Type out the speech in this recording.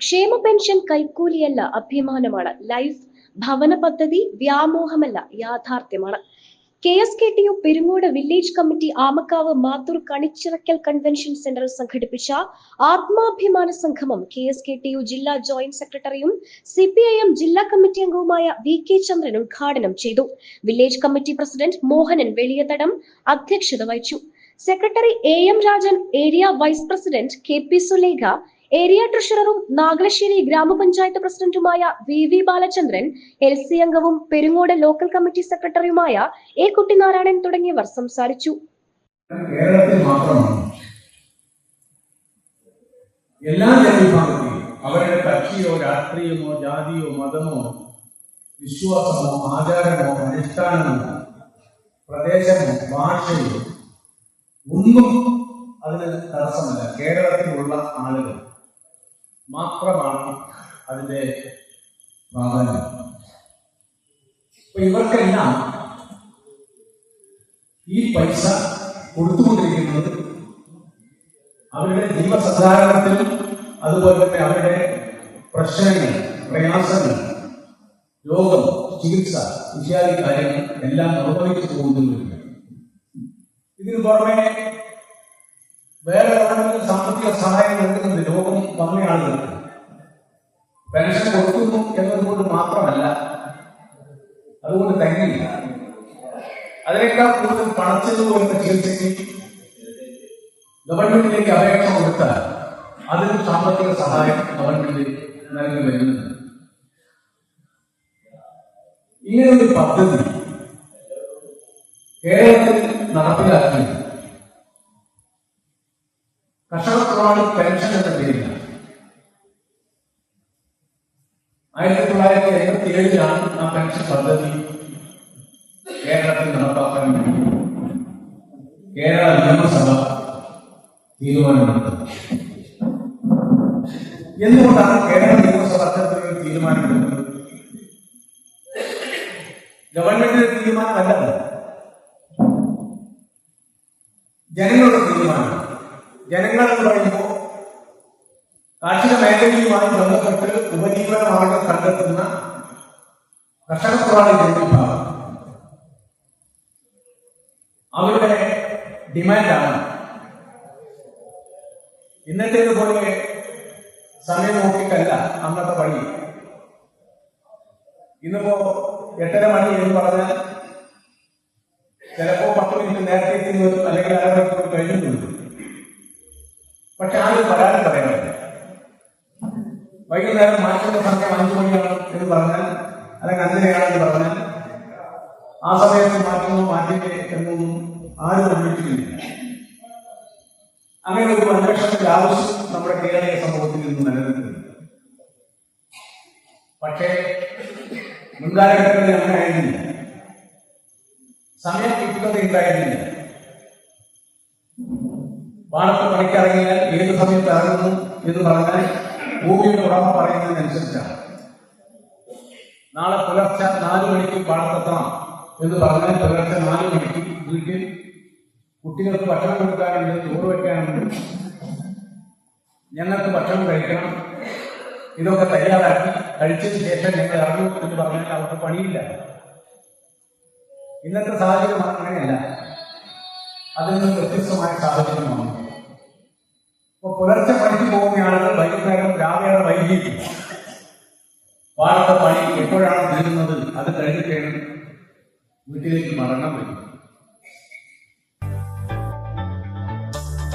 ക്ഷേമ പെൻഷൻ കൈക്കൂലിയല്ല അഭിമാനമാണ്. ലൈഫ് ഭവന പദ്ധതി വ്യാമോഹമല്ല യാഥാർത്ഥ്യമാണ്. K S K T U Perungode village committee Amakkavu Mathur Kanichirakkal convention സെന്ററിൽ സംഘടിപ്പിച്ച ആത്മാഭിമാന സംഗമം K S K T U ജില്ലാ ജോയിന്റ് സെക്രട്ടറിയും സി പി ഐ എം ജില്ലാ കമ്മിറ്റി അംഗവുമായ വി കെ ചന്ദ്രൻ ഉദ്ഘാടനം ചെയ്തു. Village committee president Mohanan Veliyathadam അധ്യക്ഷത വഹിച്ചു. Secretary A M Rajan area vice president K P Sulekha area ട്രഷററും Nagalassery ഗ്രാമപഞ്ചായത്ത് പ്രസിഡന്റുമായ V V Balachandran L C അംഗവും പെരുങ്ങോട് ലോക്കൽ കമ്മിറ്റി സെക്രട്ടറിയുമായ എ കുട്ടിനാരായണൻ തുടങ്ങിയവർ സംസാരിച്ചു. കേരളത്തിൽ എല്ലാ ജനവിഭാഗത്തെയും അവരുടെ കക്ഷിയോ രാഷ്ട്രീയമോ ജാതിയോ മതമോ വിശ്വാസമോ ആചാരമോ അനുഷ്ഠാനമോ പ്രദേശമോ ഭാഷയോ ഒന്നും അതിന് തടസ്സമല്ല. കേരളത്തിലുള്ള ആളുകൾ. മാത്രമാണ് അതിന്റെ പ്രാധാന്യം. അപ്പൊ ഇവർക്കെല്ലാം ഈ പൈസ കൊടുത്തുകൊണ്ടിരിക്കുന്നത് അവരുടെ ജീവസധാരണത്തിൽ അതുപോലെ തന്നെ അവരുടെ പ്രശ്നങ്ങൾ പ്രയാസങ്ങൾ രോഗം ചികിത്സ ഇത്യാദി കാര്യങ്ങൾ എല്ലാം നിർവഹിച്ചു പോകുന്നുണ്ട് ഇതിന് പുറമെ വേറെ സാമ്പത്തിക സഹായം നൽകുന്നുണ്ട്. രോഗം വന്ന ആളുകൾക്ക് പെൻഷൻ കൊടുക്കുന്നു എന്നതുകൊണ്ട് മാത്രമല്ല അതുകൊണ്ട് തന്നെയില്ല. അതിനേക്കാൾ കൂടുതൽ പണച്ചെലവ് വരുന്ന ചികിത്സയ്ക്ക് ഗവൺമെന്റിലേക്ക് അപേക്ഷ കൊടുത്താൽ അതിന് സാമ്പത്തിക സഹായം ഗവൺമെന്റ് നൽകി വരുന്നുണ്ട്. ഒരു പദ്ധതി കേരളത്തിൽ നടപ്പിലാക്കി കർഷകത്തൊഴിലാളി പെൻഷൻ എന്ന പേരിലാണ്. ആയിരത്തി തൊള്ളായിരത്തി എൺപത്തി ഏഴിലാണ് ആ പെൻഷൻ പദ്ധതി കേരളത്തിൽ നടപ്പാക്കാൻ വേണ്ടി കേരള നിയമസഭ തീരുമാനമെടുത്തത്. എന്തുകൊണ്ടാണ് കേരള നിയമസഭ അത്തരത്തിലൊരു തീരുമാനമെടുത്തത്? ഗവൺമെന്റിന്റെ തീരുമാനമല്ല. ജനങ്ങളുടെ തീരുമാനം. ജനങ്ങൾ എന്ന് പറയുമ്പോൾ കാർഷിക മേഖലയുമായി ബന്ധപ്പെട്ട് കണ്ടെത്തുന്ന കർഷക വിഭാഗം. അവരുടെ ഡിമാൻഡാണ്. ഇന്നത്തേത് പോലെ സമയം നോക്കിയിട്ടല്ല അന്നത്തെ പണി. ഇന്നിപ്പോ എട്ടര മണി എന്ന് പറഞ്ഞാൽ ചിലപ്പോ പത്ത് മിനിറ്റ് നേരത്തെ എത്തുന്നു അല്ലെങ്കിൽ അരമണിക്കൂർ കഴിഞ്ഞിട്ടുണ്ട്. പക്ഷെ ആരും പരാതി പറയുന്നില്ല. വൈകുന്നേരം മാറ്റുന്ന സമയം അഞ്ചു മണിയാണ് എന്ന് പറഞ്ഞാൽ അല്ലെങ്കിൽ അഞ്ചരയാണെന്ന് പറഞ്ഞാൽ ആ സമയത്ത് മാറ്റുന്നു മാറ്റില്ലേ എന്നൊന്നും ആരും അന്വേഷിക്കുന്നില്ല. അങ്ങനെ ഒരു അന്വേഷണത്തിന്റെ ആവശ്യം നമ്മുടെ കേരളീയ സമൂഹത്തിൽ നിന്ന് നിലനിൽക്കുന്നു. പക്ഷേ മുൻകാലഘട്ടങ്ങളിൽ അങ്ങനെ ആയിരുന്നില്ല. സമയം കിട്ടുന്നത് ഉണ്ടായിരുന്നില്ല പാടത്ത് പണിക്കിറങ്ങിയാൽ ഏത് സമയത്ത് ഇറങ്ങുന്നു എന്ന് പറഞ്ഞാൽ ഭൂമിയുടെ ഉടമ പറയുന്നതിനനുസരിച്ചാണ്. നാളെ പുലർച്ചെ നാല് മണിക്ക് പാടത്തെത്തണം എന്ന് പറഞ്ഞാൽ പുലർച്ചെ നാല് മണിക്ക് വീട്ടിൽ കുട്ടികൾക്ക് ഭക്ഷണം കൊടുക്കാനുണ്ട് ചോറ് വയ്ക്കാനുണ്ട് ഞങ്ങൾക്ക് ഭക്ഷണം കഴിക്കണം. ഇതൊക്കെ തയ്യാറാക്കി കഴിച്ചതിന് ശേഷം ഞങ്ങൾ ഇറങ്ങും എന്ന് പറഞ്ഞാൽ അവർക്ക് പണിയില്ല. ഇന്നത്തെ സാഹചര്യം അങ്ങനെയല്ല. അതിൽ നിന്ന് വ്യത്യസ്തമായ സാഹചര്യമാണ്. ഇപ്പൊ പുലർച്ചെ വൈകിട്ട് പാടത്തെ പണി എപ്പോഴാണ് തീരുന്നത് അത് കഴിഞ്ഞിട്ടാണ് വീട്ടിലേക്ക് മടങ്ങാൻ പറ്റും.